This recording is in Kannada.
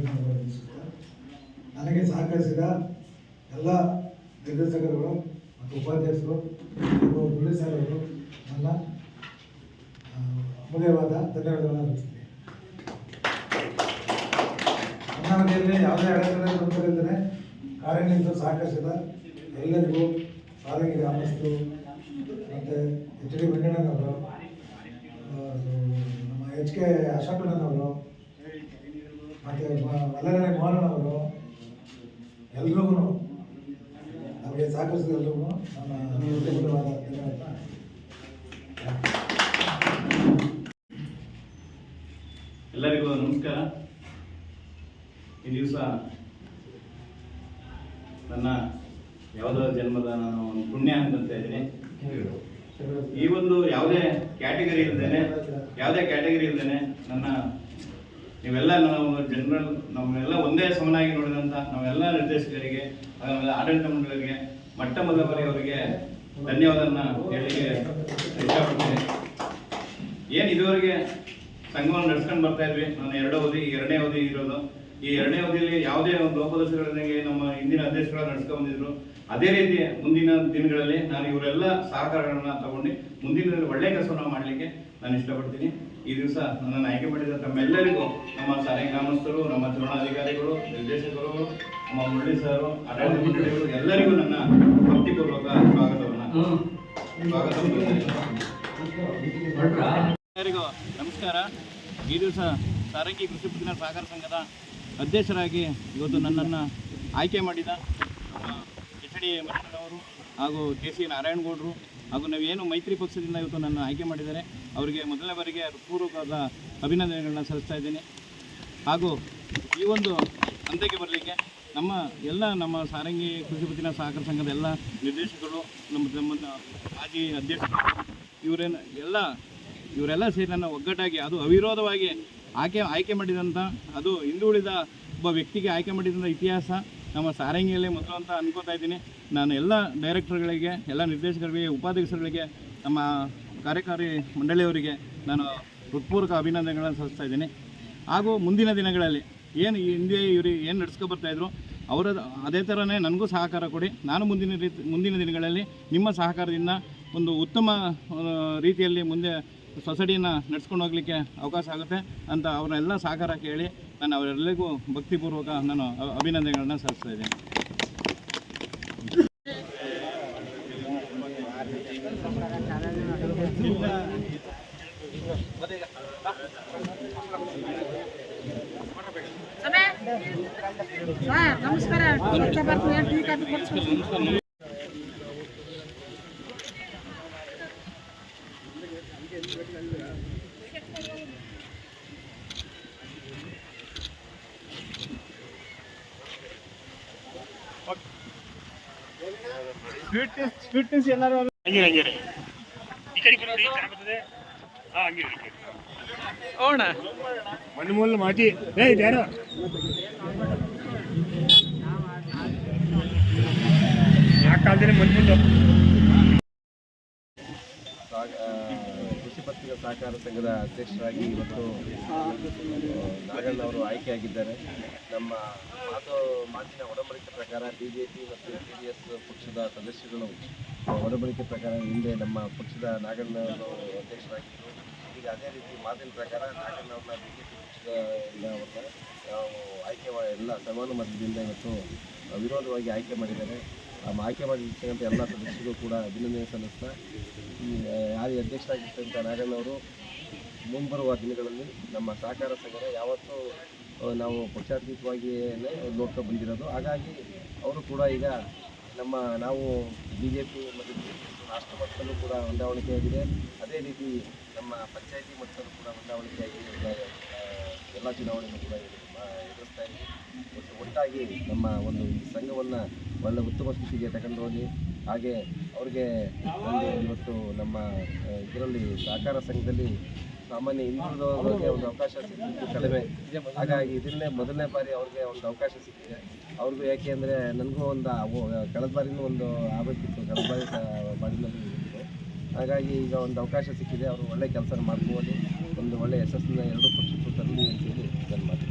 ಅನಿಸುತ್ತೆ ನನಗೆ ಸಹಕರಿಸಿದ ಎಲ್ಲ ನಿರ್ದೇಶಕರುಗಳು ಮತ್ತು ಉಪಾಧ್ಯಕ್ಷರು ಹಾಗೂ ಪೊಲೀಸ್ ಅವರು ನನ್ನ ಅಮೂಲ್ಯವಾದ ಧನ್ಯವಾದಗಳನ್ನು ಅರ್ಪಿಸ್ತೀನಿ ನನ್ನ ಮನೆಯಲ್ಲಿ ಯಾವುದೇ ಅಡೆತಡೆ ತೊಂದರೆಯಿಲ್ಲದೆ ಕಾರ್ಯನಿರತ ಸಹಕರಿಸಿದ ಎಲ್ಲರಿಗೂ ಸಾರಿಗೆ ಗ್ರಾಮಸ್ಥರು ಮತ್ತು ಎಚ್ ಡಿ ವೆಂಕಣ್ಣನವರು ನಮ್ಮ ಎಚ್ ಕೆ ಅಶೋಕಣ್ಣನವರು ಮತ್ತು ಮಲ್ಲರಳ್ಳಿ ಮೋಹನವರು ಎಲ್ರಿಗೂ ನಮಗೆ ಸಹಕರಿಸಿದ ಎಲ್ರಿಗೂ ನಮ್ಮ ಹೃದಯಪೂರ್ವಕವಾದ ಧನ್ಯವಾದ ಎಲ್ಲರಿಗೂ ನಮಸ್ಕಾರ. ಈ ದಿವಸ ನನ್ನ ಯಾವುದೋ ಜನ್ಮದ ನಾನು ಒಂದು ಪುಣ್ಯ ಅಂತ ಇದ್ದೀನಿ. ಈ ಒಂದು ಯಾವುದೇ ಕ್ಯಾಟಗರಿ ಇಲ್ದೇನೆ, ಯಾವುದೇ ಕ್ಯಾಟಗರಿ ಇಲ್ದೇನೆ ನನ್ನ ನೀವೆಲ್ಲ ನಾವು ಜನರಲ್ ನಮ್ಮೆಲ್ಲ ಒಂದೇ ಸಮನಾಗಿ ನೋಡಿದಂಥ ನಾವೆಲ್ಲ ನಿರ್ದೇಶಕರಿಗೆ ಆಡಳಿತ ಮಂಡಳಿಗೆ, ಮಟ್ಟ ಮೊದಲ ಬಾರಿಯವರಿಗೆ ಧನ್ಯವಾದನ ಹೇಳಿಕೆ ಇಷ್ಟಪಡ್ತೀನಿ. ಏನು ಇದುವರೆಗೆ ಸಂಘವನ್ನು ನಡ್ಸ್ಕೊಂಡು ಬರ್ತಾ ಇದ್ವಿ? ನಾನು ಎರಡು ಅವಧಿ ಎರಡನೇ ಅವಧಿ ಇರೋದು. ಈ ಎರಡನೇ ಅವಧಿಯಲ್ಲಿ ಯಾವುದೇ ಒಂದು ಲೋಪದೋಷಗಳಿಗೆ ನಮ್ಮ ಹಿಂದಿನ ಅಧ್ಯಕ್ಷರು ನಡ್ಸ್ಕೊಂಡು ಬಂದಿದ್ರು. ಅದೇ ರೀತಿ ಮುಂದಿನ ದಿನಗಳಲ್ಲಿ ನಾನು ಇವರೆಲ್ಲ ಸಹಕಾರಗಳನ್ನ ತಗೊಂಡು ಮುಂದಿನ ಒಳ್ಳೆಯ ಒಳ್ಳೆ ಕೆಲಸವನ್ನು ಮಾಡಲಿಕ್ಕೆ ನಾನು ಇಷ್ಟಪಡ್ತೀನಿ. ಈ ದಿವಸ ನನ್ನನ್ನು ಆಯ್ಕೆ ಮಾಡಿದ ತಮ್ಮೆಲ್ಲರಿಗೂ ನಮ್ಮ ಸಾರಿಗೆ ಗ್ರಾಮಸ್ಥರು ನಮ್ಮ ಚುನಾವಣಾಧಿಕಾರಿಗಳು ನಿರ್ದೇಶಕರು ನಮ್ಮ ಮುರಳಿ ಸರ್ ಆಡಳಿತ ಮಂಡಳಿಗಳು ಎಲ್ಲರಿಗೂ ನನ್ನ ಭಕ್ತಿಪೂರ್ವಕ ಸ್ವಾಗತವನ್ನು. ಎಲ್ಲರಿಗೂ ನಮಸ್ಕಾರ. ಈ ದಿವಸ ಸಾರಂಗಿ ಕೃಷಿ ಉತ್ಪನ್ನ ಸಹಕಾರ ಸಂಘದ ಅಧ್ಯಕ್ಷರಾಗಿ ಇವತ್ತು ನನ್ನನ್ನು ಆಯ್ಕೆ ಮಾಡಿದ ಎಚ್ ಡಿ ಅವರು ಹಾಗೂ ಕೆ ಸಿ ನಾರಾಯಣಗೌಡರು ಹಾಗೂ ನಾವೇನು ಮೈತ್ರಿ ಪಕ್ಷದಿಂದ ಇವತ್ತು ನನ್ನ ಆಯ್ಕೆ ಮಾಡಿದ್ದಾರೆ, ಅವರಿಗೆ ಮೊದಲನೇ ಬಾರಿಗೆ ಪೂರ್ವಕವಾದ ಅಭಿನಂದನೆಗಳನ್ನ ಸಲ್ಲಿಸ್ತಾ ಇದ್ದೀನಿ. ಹಾಗೂ ಈ ಒಂದು ಹಂತಕ್ಕೆ ಬರಲಿಕ್ಕೆ ನಮ್ಮ ಎಲ್ಲ ನಮ್ಮ ಸಾರಂಗಿ ಕೃಷಿ ಪತ್ತಿನ ಸಹಕಾರ ಸಂಘದ ಎಲ್ಲ ನಿರ್ದೇಶಕರು, ನಮ್ಮ ನಮ್ಮ ಮಾಜಿ ಅಧ್ಯಕ್ಷರು, ಇವರೇನು ಎಲ್ಲ, ಇವರೆಲ್ಲ ಸೇರಿ ನನ್ನ ಒಗ್ಗಟ್ಟಾಗಿ ಅದು ಅವಿರೋಧವಾಗಿ ಆಯ್ಕೆ ಆಯ್ಕೆ ಮಾಡಿದಂಥ ಅದು ಹಿಂದುಳಿದ ಒಬ್ಬ ವ್ಯಕ್ತಿಗೆ ಆಯ್ಕೆ ಮಾಡಿದಂಥ ಇತಿಹಾಸ. ನಮ್ಮ ಸಾರಂಗಿಯಲ್ಲಿ ಮೊದಲು ಅಂತ ಅನ್ಕೋತಾ ಇದ್ದೀನಿ. ನಾನು ಎಲ್ಲ ಡೈರೆಕ್ಟರ್ಗಳಿಗೆ, ಎಲ್ಲ ನಿರ್ದೇಶಕರಿಗೆ ಉಪಾಧ್ಯಕ್ಷರುಗಳಿಗೆ ನಮ್ಮ ಕಾರ್ಯಕಾರಿ ಮಂಡಳಿಯವರಿಗೆ ನಾನು ಹೃತ್ಪೂರ್ವಕ ಅಭಿನಂದನೆಗಳನ್ನು ಸಲ್ಲಿಸ್ತಾ ಇದ್ದೀನಿ. ಹಾಗೂ ಮುಂದಿನ ದಿನಗಳಲ್ಲಿ ಏನು ಹಿಂದೆ ಇವರು ಏನು ನಡೆಸ್ಕೊಬರ್ತಾಯಿದ್ರು ಅವರ ಅದೇ ಥರನೇ ನನಗೂ ಸಹಕಾರ ಕೊಡಿ. ನಾನು ಮುಂದಿನ ರೀತಿ, ಮುಂದಿನ ದಿನಗಳಲ್ಲಿ ನಿಮ್ಮ ಸಹಕಾರದಿಂದ ಒಂದು ಉತ್ತಮ ರೀತಿಯಲ್ಲಿ ಮುಂದೆ ಸೊಸೈಟಿಯನ್ನು ನಡ್ಸ್ಕೊಂಡು ಹೋಗಲಿಕ್ಕೆ ಅವಕಾಶ ಆಗುತ್ತೆ ಅಂತ ಅವರೆಲ್ಲ ಸಹಕಾರ ಕೇಳಿ ನಾನು ಅವರೆಲ್ಲರಿಗೂ ಭಕ್ತಿಪೂರ್ವಕ ನಾನು ಅಭಿನಂದನೆಗಳನ್ನ ಸಲ್ಲಿಸ್ತಾ ಇದ್ದೀನಿ. ನಮಸ್ಕಾರ. ಸ್ವಚ್ಛ ಭಾರತ್ ಎಲ್ಲರೂ. ಹಂಗೆ ಹಂಗೆ. ರೀ ಈ ಕಡೆ ಬರೋರಿ ಚೆನ್ನಾಗ್ ಬರ್ತದೆ. ಹಾಂ ಹಂಗೆ ಈ ಓಣ ಮಣ್ಣು ಮೂಲ ಮಾಟಿ. ಏ ಇದ್ಯಾರು ಯಾಕೆ ಕಾಲದಲ್ಲಿ ಮಣ್ಣು ಮುಂದೆ ಸಾಗ- ಆ, ಕೃಷಿ ಪತ್ತಿನ ಸಹಕಾರ ಸಂಘದ ಅಧ್ಯಕ್ಷರಾಗಿ ಇವತ್ತು ನಾಗಣ್ಣವರು ಆಯ್ಕೆಯಾಗಿದ್ದಾರೆ. ನಮ್ಮ ಮಾತು ಮಾತಿನ ಒಡಂಬಡಿಕೆ ಪ್ರಕಾರ ಬಿ ಜೆ ಪಿ ಮತ್ತು ಜೆ ಡಿ ಎಸ್ ಪಕ್ಷದ ಸದಸ್ಯಗಳು ಆ, ಒಡಂಬಡಿಕೆ ಪ್ರಕಾರ ಹಿಂದೆ ನಮ್ಮ ಪಕ್ಷದ ನಾಗಣ್ಣ ಅವರು ಅಧ್ಯಕ್ಷರಾಗಿದ್ದರು. ಈಗ ಅದೇ ರೀತಿ ಮಾತಿನ ಪ್ರಕಾರ ನಾಗಣ್ಣ ಅವ್ರನ್ನ ಬಿ ಜೆ ಪಿ ಪಕ್ಷದ ಅವ್ರನ್ನ ಆಯ್ಕೆ ಎಲ್ಲ ಸಮಾನುಮತದಿಂದ ಇವತ್ತು ವಿರೋಧವಾಗಿ ಆಯ್ಕೆ ಮಾಡಿದ್ದಾರೆ. ಆಯ್ಕೆ ಮಾಡಿರ್ತಕ್ಕಂಥ ಎಲ್ಲ ಸದಸ್ಯರು ಕೂಡ ಅಭಿನಂದನೆ ಸಲ್ಲಿಸ್ತಾ ಯಾರು ಅಧ್ಯಕ್ಷರಾಗಿರ್ತಕ್ಕಂಥ ನಾಗಣ್ಣವರು ಮುಂಬರುವ ದಿನಗಳಲ್ಲಿ ನಮ್ಮ ಸಹಕಾರ ಸಂಘನ ಯಾವತ್ತೂ ನಾವು ಪಕ್ಷಾತೀತವಾಗಿಯೇ ನೋಡ್ತಾ ಬಂದಿರೋದು. ಹಾಗಾಗಿ ಅವರು ಕೂಡ ಈಗ ನಮ್ಮ, ನಾವು ಬಿ ಜೆ ಪಿ ಮತ್ತು ರಾಷ್ಟ್ರ ಮಟ್ಟದಲ್ಲೂ ಕೂಡ ಹೊಂದಾವಣಿಕೆಯಾಗಿದೆ ಅದೇ ರೀತಿ ನಮ್ಮ ಪಂಚಾಯಿತಿ ಮಟ್ಟದಲ್ಲೂ ಕೂಡ ಹೊಂದಾವಣಿಕೆಯಾಗಿದೆ ಎಲ್ಲ ಚುನಾವಣೆಗಳು ಕೂಡ ಎದುರಿಸ್ತಾ ಇದ್ದೀವಿ ಒಟ್ಟಾಗಿ ನಮ್ಮ ಒಂದು ಸಂಘವನ್ನು ಒಳ್ಳೆ ಉತ್ತಮ ಸ್ಥಿತಿಗೆ ತಗೊಂಡು ಹೋಗಿ, ಹಾಗೆ ಅವ್ರಿಗೆ ಒಂದು ಇವತ್ತು ನಮ್ಮ ಇದರಲ್ಲಿ ಸಹಕಾರ ಸಂಘದಲ್ಲಿ ಸಾಮಾನ್ಯ ಹಿಂದುಳಿದವರಿಗೆ ಒಂದು ಅವಕಾಶ ಸಿಕ್ಕಿದ್ದು ಕಡಿಮೆ. ಹಾಗಾಗಿ ಇದನ್ನೇ ಮೊದಲನೇ ಬಾರಿ ಅವ್ರಿಗೆ ಒಂದು ಅವಕಾಶ ಸಿಕ್ಕಿದೆ. ಅವ್ರಿಗೂ ಯಾಕೆ ಅಂದರೆ ನನಗೂ ಒಂದು ಕಳೆದ ಬಾರಿನೂ ಒಂದು ಆಗಬೇಕಿತ್ತು ಕಳೆದ ಬಾರಿ ಹಾಗಾಗಿ ಈಗ ಒಂದು ಅವಕಾಶ ಸಿಕ್ಕಿದೆ. ಅವರು ಒಳ್ಳೆ ಕೆಲಸ ಮಾಡ್ಬೋದು. ಒಂದು ಒಳ್ಳೆ ಯಶಸ್ಸನ್ನ ಎರಡೂ ಪಕ್ಷಕ್ಕೂ ತರಲಿ ಅಂತೇಳಿ ನಾನು ಮಾತು.